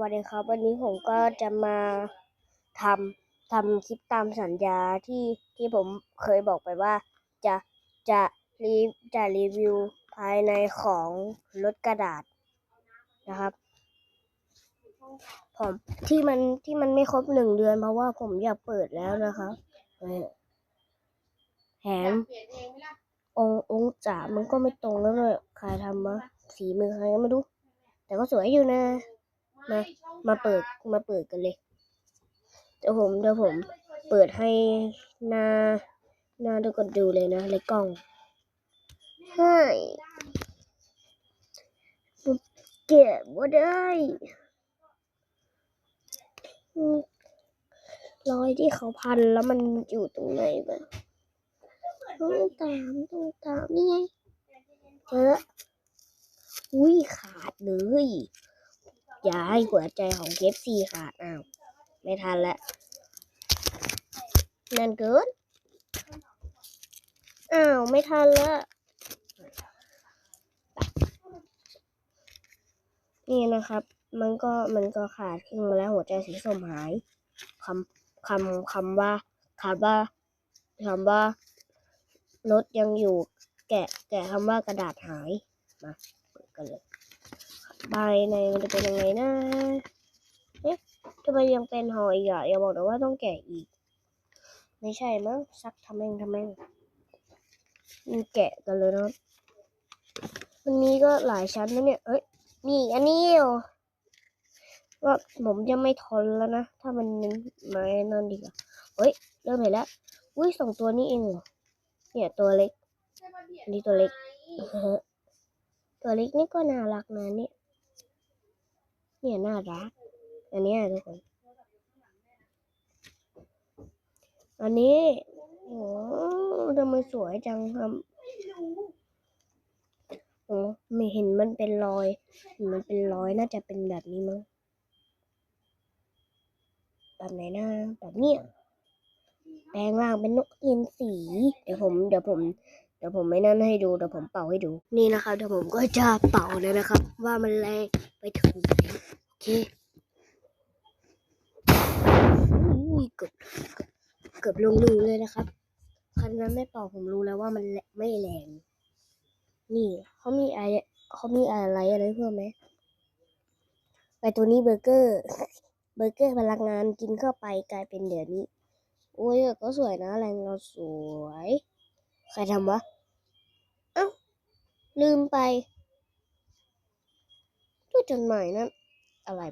วัสดีครับ วันนี้ผมก็จะมาทำทำคลิปตามสัญญาที่ที่ผมเคยบอกไปว่า จะจะรีจะรีวิวภายในของรถกระดาษนะครับผมที่มันที่มันไม่ครบหนึ่งเดือนเพราะว่าผมอยากเปิดแล้วนะครับเนี่ยแถมององจ๋ามันก็ไม่ตรงแล้วเลยใครทำมาสีมือใครก็ไม่รู้แต่ก็สวยอยู่นะ มา มาเปิด มาเปิดกันเลย เดี๋ยวผม เดี๋ยวผม เปิดให้หน้า หน้าทุกคนดูเลยนะในกล้องใช่ผมเก็บว่าได้อืมรอยที่เขาพันแล้วมันอยู่ตรงไหนบ้างต้องตามต้องตามนี่ไงเจออุ้ยขาดเลย อย่าให้หัวใจของเคฟซีขาดอ้าว ไม่ทันแล้วนั่นเกินอ้าว ไม่ทันแล้วนี่นะครับ มันก็มันก็ขาดครึ่งมาแล้วหัวใจสีส้มหายคำคำคำว่าคำว่าคำว่ารถยังอยู่ แกะแกะคำว่ากระดาษหาย มาเปิดกันเลย ใบในมันจะเป็นยังไงนะ เอ๊ะทำไมยังเป็นหออีกอะอย่าบอกนะว่าต้องแกะอีก ไม่ใช่มั้งซักทำแม่งทำแม่งมันแกะกันเลยนะมันมีก็หลายชั้นนะเนี่ย เอ้ย มีอันนี้เหรอว่าผมจะไม่ทนแล้วนะ ถ้ามันไม่นั่นดีกว่าเฮ้ย เริ่มเห็นแล้ว อุ้ยสองตัวนี้เองเหรอ เนี่ยตัวเล็ก อันนี้ตัวเล็ก ตัวเล็กนี่ก็น่ารักนะเนี่ย เนี่ยน่ารัก อันนี้ทุกคน อันนี้โอ้ทำไมสวยจังครับโอ้ไม่เห็นมันเป็นรอย มันเป็นรอยน่าจะเป็นแบบนี้มั้งแบบไหนนะแบบเนี้ยแปลงร่างเป็นนกอินทรีเดี๋ยวผมเดี๋ยวผมเดี๋ยวผมไม่นั่นให้ดูเดี๋ยวผมเป่าให้ดู นี่นะครับเดี๋ยวผมก็จะเป่าเลยนะครับ ว่ามันแรงไปถึงไหน เคอุ้ยเกือบเกือบลงรูเลยนะครับ คันนั้นไม่เป่าผมรู้แล้วว่ามันไม่แรง นี่เขามีอะไรเขามีอะไรอะไรเพิ่มไหมไปตัวนี้เบอร์เกอร์ เบอร์เกอร์พลังงานกินเข้าไปกลายเป็นเดี๋ยวนี้โอ้ยก็สวยนะแรงเงาสวย ใครทำวะ เอ้า ลืมไปด้วยจดหมายนั้น อะไรวะ